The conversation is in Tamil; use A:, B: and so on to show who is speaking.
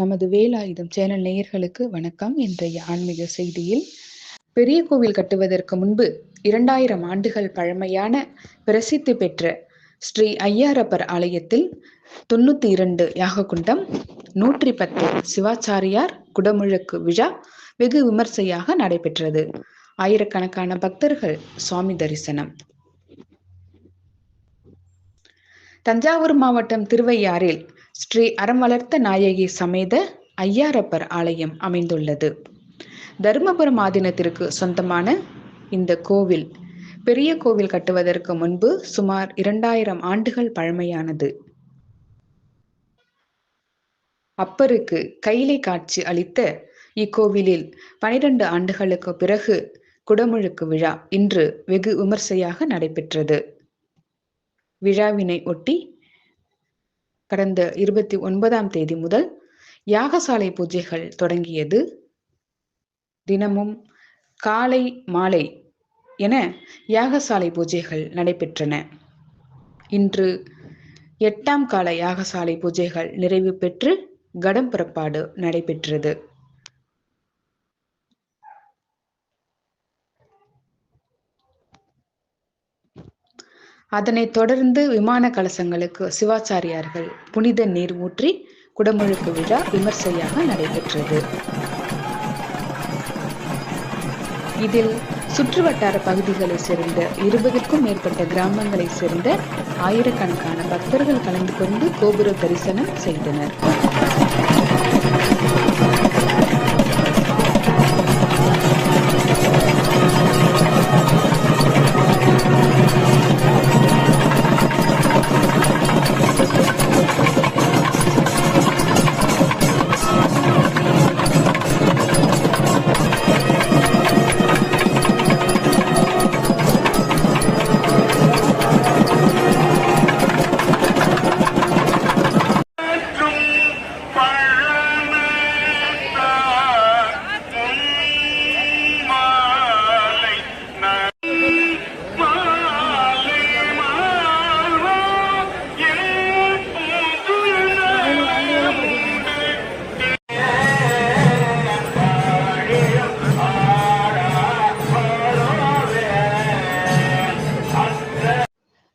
A: நமது வேலாயுதம் சேனல் நேயர்களுக்கு வணக்கம். இன்றைய ஆன்மீக செய்தியில் பெரிய கோவில் கட்டுவதற்கு முன்பு இரண்டாயிரம் ஆண்டுகள் பழமையான பிரசித்தி பெற்ற ஸ்ரீ ஐயாரப்பர் ஆலயத்தில் தொண்ணூத்தி இரண்டு யாககுண்டம் நூற்றி பத்து சிவாச்சாரியார் குடமுழக்கு விழா வெகு விமர்சையாக நடைபெற்றது. ஆயிரக்கணக்கான பக்தர்கள் சுவாமி தரிசனம். தஞ்சாவூர் மாவட்டம் திருவையாறில் ஸ்ரீ அறம் வளர்த்த நாயகி சமேத ஐயாரப்பர் ஆலயம் அமைந்துள்ளது. தருமபுரம் ஆதீனத்திற்கு சொந்தமான இந்த கோவில் பெரிய கோவில் கட்டுவதற்கு முன்பு சுமார் இரண்டாயிரம் ஆண்டுகள் பழமையானது. அப்பருக்கு கைலை காட்சி அளித்த இக்கோவிலில் பனிரெண்டு ஆண்டுகளுக்கு பிறகு குடமுழுக்கு விழா இன்று வெகு விமர்சையாக நடைபெற்றது. விழாவினை ஒட்டி கடந்த இருபத்தி ஒன்பதாம் தேதி முதல் யாகசாலை பூஜைகள் தொடங்கியது. தினமும் காலை மாலை என யாகசாலை பூஜைகள் நடைபெற்றன. இன்று எட்டாம் கால யாகசாலை பூஜைகள் நிறைவு பெற்று கடம் புறப்பாடு நடைபெற்றது. அதனைத் தொடர்ந்து விமான கலசங்களுக்கு சிவாச்சாரியார்கள் புனித நீர் ஊற்றி குடமுழுக்கு விழா விமர்சையாக நடைபெற்றது. இதில் சுற்றுவட்டார பகுதிகளை சேர்ந்த இருபதுக்கும் மேற்பட்ட கிராமங்களை சேர்ந்த ஆயிரக்கணக்கான பக்தர்கள் கலந்து கொண்டு கோபுர தரிசனம் செய்தனர்.